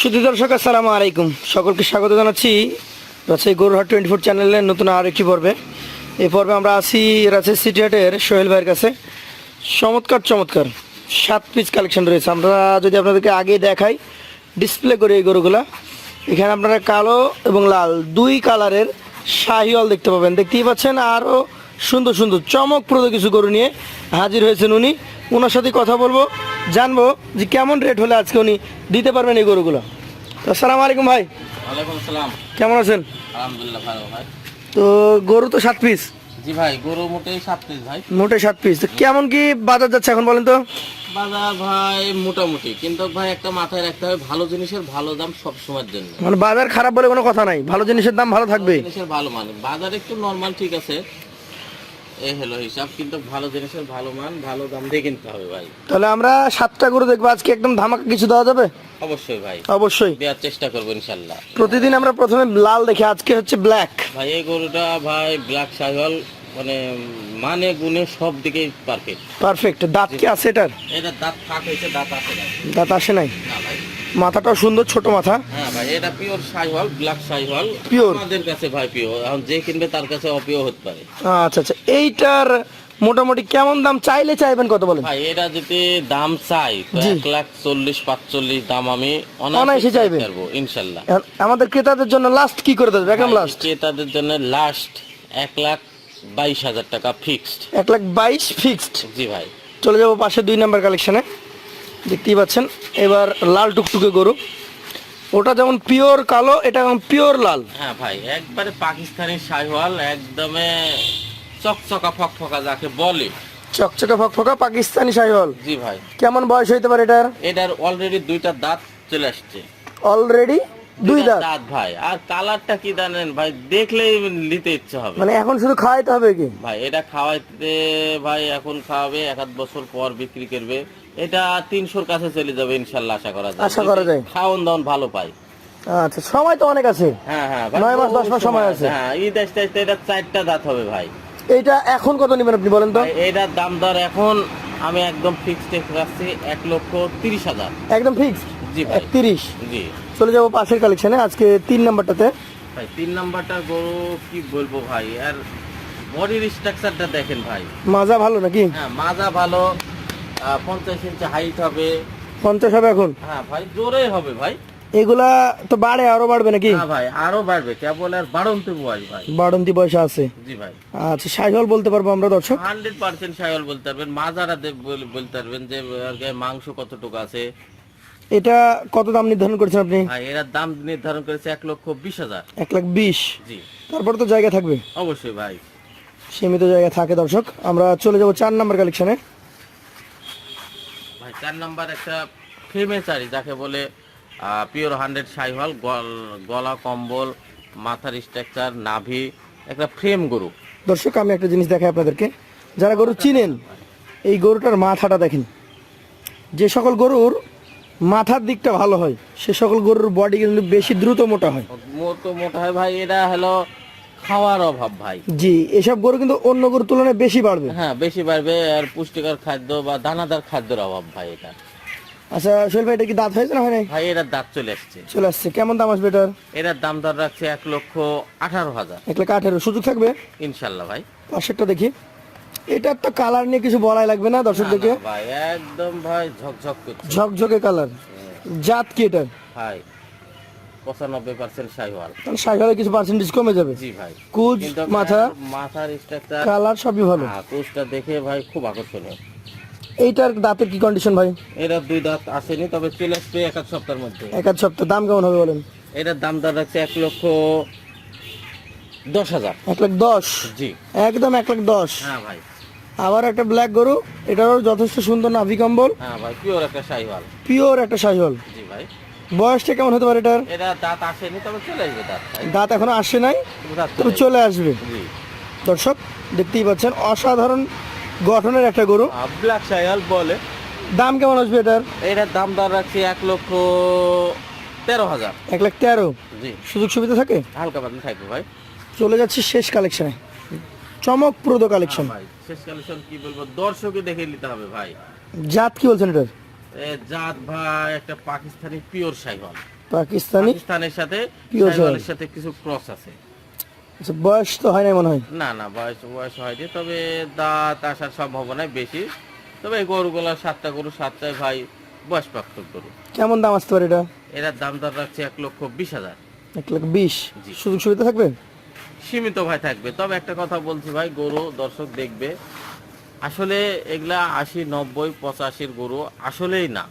সুধী দর্শক, আসসালামু আলাইকুম। সকলকে স্বাগত জানাচ্ছি রাজশাহী গরুহাট টোয়েন্টি ফোর চ্যানেলের নতুন আর একটি পর্বে। এই পর্বে আমরা আছি রাজশাহী সিটি হাটের সোহেল ভাইয়ের কাছে। চমৎকার চমৎকার। সাত পিস কালেকশন রয়েছে। আমরা যদি আপনাদেরকে আগে দেখাই ডিসপ্লে করি এই গরুগুলা। এখানে আপনারা কালো এবং লাল, দুই কালারের শাহিওয়াল দেখতে পাবেন। দেখতেই পাচ্ছেন আরও সুন্দর সুন্দর চমকপ্রদ কিছু গরু নিয়ে হাজির হয়েছেন উনি। ওনার সাথে কথা বলব জানব যে কেমন রেট হলে আজকে উনি দিতে পারবেন এই গরুগুলো। তো আসসালামু আলাইকুম ভাই। কেমন আছেন? আলহামদুলিল্লাহ ভালো ভাই। তো গরু তো সাত পিস জি ভাই গরু মোটেই সাত পিস ভাই। মোটে সাত পিস তো কেমন কি বাজার যাচ্ছে এখন বলেন তো? বাজার ভাই মোটামুটি কিন্তু ভাই একটা মাথায় রাখতে হবে ভালো জিনিসের ভালো দাম সব সময়ের জন্য। মানে বাজার খারাপ বলে কোনো কথা নাই ভালো জিনিসের দাম ভালো থাকবে জিনিসের ভালো মান বাজার একটু নর্মাল ঠিক আছে এই হলো হিসাব কিন্তু ভালো জিনিসের ভালো মান ভালো দাম দিয়ে কিনতে হবে ভাই। তাহলে আমরা সাতটা গরু দেখব আজকে একদম ধামাকা কিছু দেওয়া যাবে? অবশ্যই ভাই। অবশ্যই। দেওয়ার চেষ্টা করব ইনশাল্লাহ। প্রতিদিন আমরা প্রথমে লাল দেখি আজকে হচ্ছে ব্ল্যাক ভাই এই গরুটা ভাই ব্ল্যাক সাইহল মানে মানে গুণে সব দিকেই পারফেক্ট পারফেক্ট দাঁত কি আছে এটার? এটা দাঁত ফাঁক হয়েছে দাঁত আসে না। দাঁত আসে নাই? না ভাই মাথাটাও সুন্দর ছোট মাথা। হ্যাঁ ভাই এটা পিওর সাইহল ব্ল্যাক সাইহল Pure? আমাদের কাছে ভাই পিওর এখন যে কিনবে তার কাছে অপিও হতে পারে। আচ্ছা আচ্ছা এইটার মোটামুটি কেমন দাম চাইলে চাইবেন কত বলেন? ভাই এটা যদি দাম চাই এক লাখ চল্লিশ পাঁচচল্লিশ দাম আমি অনায়াসে চাইবেন? পারব ইনশাল্লাহ। আমাদের ক্রেতাদের জন্য লাস্ট কি করে দেবে? একদম লাস্ট ক্রেতাদের জন্য লাস্ট এক লাখ বাইশ হাজার টাকা ফিক্সড এক লাখ বাইশ ফিক্সড জি ভাই। চলে যাব পাশে দুই নাম্বার কালেকশনে দেখতেই পাচ্ছেন। এবার লাল টুকটুকে গরু। ওটা যেমন পিওর কালো এটা যেমন পিওর লাল। হ্যাঁ ভাই একবারে পাকিস্তানি সাইহল একদমে চকচকা ফকফকা যাকে বলে। চকচকে ফকফকা পাকিস্তানি শাহিওয়াল। জি ভাই। কেমন বয়স হইতে পারে এটার? এটার অলরেডি দুইটা দাঁত চলে আসছে। অলরেডি দুই দাঁত? দাঁত ভাই। আর কালারটা কি জানেন ভাই দেখলেই নিতে ইচ্ছে হবে। মানে এখন শুধু খাওয়াইতে হবে কি? ভাই এটা খাওয়াইতে ভাই এখন খাওয়াবে এক আধ বছর পর বিক্রি করবে। এটা তিনশোর কাছে চলে যাবে ইনশাল্লাহ আশা করা যায়। আশা করা যায়। খাওয়ান দাওয়ান ভালো পাই আচ্ছা সময় তো অনেক আছে। হ্যাঁ হ্যাঁ নয় মাস, দশ মাস সময় আছে। হ্যাঁ ঈদ আসতে আসতে এটা চারটা দাঁত হবে ভাই। এইটা এখন কত নেবেন আপনি বলেন তো? এটার দাম দর এখন আমি একদম ফিক্সড রাখছি এক লক্ষ তিরিশ হাজার। একদম ফিক্স জি ভাই। একত্রিশ? জি। চলে যাব পাশের কালেকশনে আজকে তিন নাম্বারটাতে। ভাই তিন নাম্বারটা গরু কি বলব ভাই আর বডির স্ট্রাকচারটা দেখেন ভাই। মাজা ভালো নাকি? হ্যাঁ মাজা ভালো। পঞ্চাশ ইঞ্চি হাইট হবে। পঞ্চাশ হবে এখন? হ্যাঁ ভাই জোরে হবে ভাই। এগুলা তো বাড়ে আরও বাড়বে নাকি? হ্যাঁ ভাই আরও বাড়বে কেবল আর বাড়ন্তে বয়স ভাই। বাড়ন্তি বয়সা আছে। জি ভাই। আচ্ছা শাহিওয়াল বলতে পারব আমরা দর্শক? হান্ড্রেড পার্সেন্ট সাইল বলতে পারবেন মাজারা দে- বল- বলতে পারবেন যে মাংস কতটুকু আছে। এটা কত দাম নির্ধারণ করেছেন আপনি? এরা দাম নির্ধারণ করেছে এক লক্ষ বিশ হাজার। এক লাখ বিশ? জি। তারপরে তো জায়গা থাকবে। অবশ্যই ভাই। সীমিত জায়গা থাকে দর্শক। আমরা চলে যাব চার নাম্বার কালেকশনে চার নাম্বার একটা ফেমেচারি যাকে বলে পিওর হান্ড্রেড সাইহল গলা কম্বল মাথার স্ট্রাকচার নাভি একটা ফ্রেম গরু। দর্শক আমি একটা জিনিস দেখাই আপনাদেরকে। যারা গরু চিনেন এই গরুটার মাথাটা দেখেন। যে সকল গরুর মাথার দিকটা ভালো হয় সে সকল গরুর বডি কিন্তু বেশি দ্রুত মোটা হয়। মোটো মোটা হয় ভাই এটা হলো খাওয়ার অভাব ভাই। জি এসব গরু কিন্তু অন্য গরুর তুলনায় বেশি বাড়বে। হ্যাঁ বেশি বাড়বে আর পুষ্টিকর খাদ্য বা দানাদার খাদ্যের অভাব ভাই এটা। আচ্ছা সোহেল ভাই এটা কি দাঁত হয়েছে না হয় ভাই এটার দাঁত চলে আসছে। চলে আসছে। কেমন দাম আসবে এটার? এটার দাম দর রাখছে এক লক্ষ আঠারো হাজার। এক লাখ আঠেরো। সুযোগ থাকবে? ইনশাল্লাহ ভাই। পাশেরটা দেখি। এটার তো কালার নিয়ে কিছু বলাই লাগবে না দর্শকদেরকে? না, না ভাই একদম ভাই ঝকঝক করছে। ঝকঝকে কালার। জাত কি এটার? ভাই পঁচানব্বই পার্সেন্ট সাইওয়াল তাহলে কিছু পার্সেন্টেজ কমে যাবে। জি ভাই। কুচ কিন্তু মাথা মাথার স্ট্রাকচার কালার সবই ভালো। কুচটা দেখে ভাই খুব আকর্ষণীয়। এইটার দাঁতের কি কন্ডিশন ভাই? এটার দুই দাঁত আসেনি তবে চলে আসবে এক এক সপ্তাহের মধ্যে। এক আধ সপ্তাহ। দাম কেমন হবে বলেন? এটার দাম দর রাখছে এক লক্ষ দশ হাজার। এক লাখ দশ? জি। একদম এক লাখ দশ। হ্যাঁ ভাই। আবার একটা ব্ল্যাক গরু এটারও যথেষ্ট সুন্দর নাভি কম্বল। হ্যাঁ ভাই পিওর একটা সাইওয়াল পিওর একটা শাহিওয়াল জি ভাই। বয়সটা কেমন হতে পারে এটার? এটা দাঁত আসেনি তবে চলে আসবে দাঁত। দাঁত এখনও আসে নাই তবে চলে আসবে। দর্শক দেখতেই পাচ্ছেন অসাধারণ গঠনের একটা গরু। ব্ল্যাক সাইওয়াল বলে। দাম কেমন আসবে এটার? এটার দাম দর রাখছি এক লক্ষ তেরো হাজার। এক লাখ তেরো? জি। সুযোগ সুবিধা থাকে? হালকা পাতলা থাকবে ভাই। চলে যাচ্ছি শেষ কালেকশনে। চমকপ্রদ কালেকশন। ভাই শেষ কালেকশন কি বলব? দর্শকে দেখে নিতে হবে ভাই। জাত কি বলছেন এটার? জাত ভাই একটা পাকিস্তানি পিওর সাইহল পাকিস্তানি? পাকিস্তানের সাথে সাথে কিছু ক্রস আছে। আচ্ছা, বয়স তো হয় না মনে হয়? না না বয়স বয়স হয়নি তবে দাঁত আসার সম্ভাবনাই বেশি। তবে এই গরুগুলা সাতটা গরু সাতটায় ভাই বয়সপ্রাপ্ত গরু। কেমন দাম আসতে পারে এটা? এটার দাম দর রাখছে এক লক্ষ বিশ হাজার। এক লাখ বিশ। সুযোগ সুবিধা থাকবে? সীমিত ভাই থাকবে। তবে একটা কথা বলছি ভাই গরু দর্শক দেখবে আসলে এগুলা আশি নব্বই পঁচাশির গরু আসলেই না।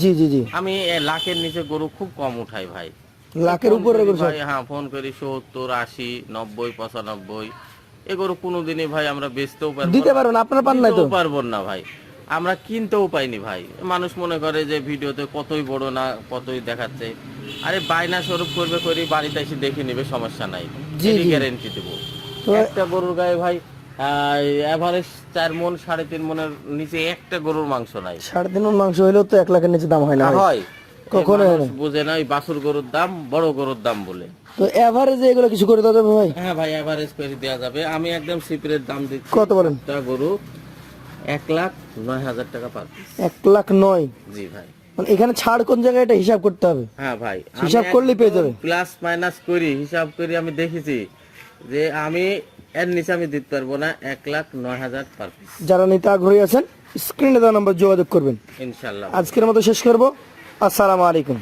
জি জি জি। আমি লাখের নিচে গরু খুব কম উঠাই ভাই। লাখের উপরে। ভাই হ্যাঁ ফোন করি সত্তর আশি নব্বই পঁচানব্বই। এ গরু কোনোদিনই ভাই আমরা বেচতেও পারব দিতে না, পারবেন আপনারা পান নাই তো? পারব না ভাই। আমরা কিনতেও পাইনি ভাই। মানুষ মনে করে যে ভিডিওতে কতই বড় না কতই দেখাচ্ছে। আরে বায়না স্বরূপ করবে করি বাড়িতে এসে দেখে নেবে সমস্যা নাই। গ্যারেন্টি দেবো। একটা গরুর গায়ে ভাই এভারেজ চার মন সাড়ে তিন মনের নিচে একটা গরুর মাংস নাই। সাড়ে তিন মণ মাংস হইলেও তো এক লাখের নিচে দাম হয় না হয়। কখনো বুঝে না ওই বাছুর গরুর দাম বড় গরুর দাম বলে। তো এভারেজে এগুলো কিছু করে দেওয়া যাবে ভাই? হ্যাঁ ভাই এভারেজ করে দেওয়া যাবে। আমি একদম সিপিরের দাম দিচ্ছি কত বলেন? একটা গরু এক লাখ নয় হাজার টাকা পার এক লাখ নয়? জি ভাই। মানে এখানে ছাড় কোন জায়গায় এটা হিসাব করতে হবে? হ্যাঁ ভাই হিসাব করলেই পেয়ে যাবে। প্লাস মাইনাস করি হিসাব করি আমি দেখেছি যে আমি এর নিচে আমি দিতে পারব না এক লাখ নয় হাজার পার পিস যারা নিতে আগ্রহী আছেন স্ক্রিনে দেওয়া নম্বর যোগাযোগ করবেন। ইনশাল্লাহ। আজকের মতো শেষ করব। আসসালামু আলাইকুম।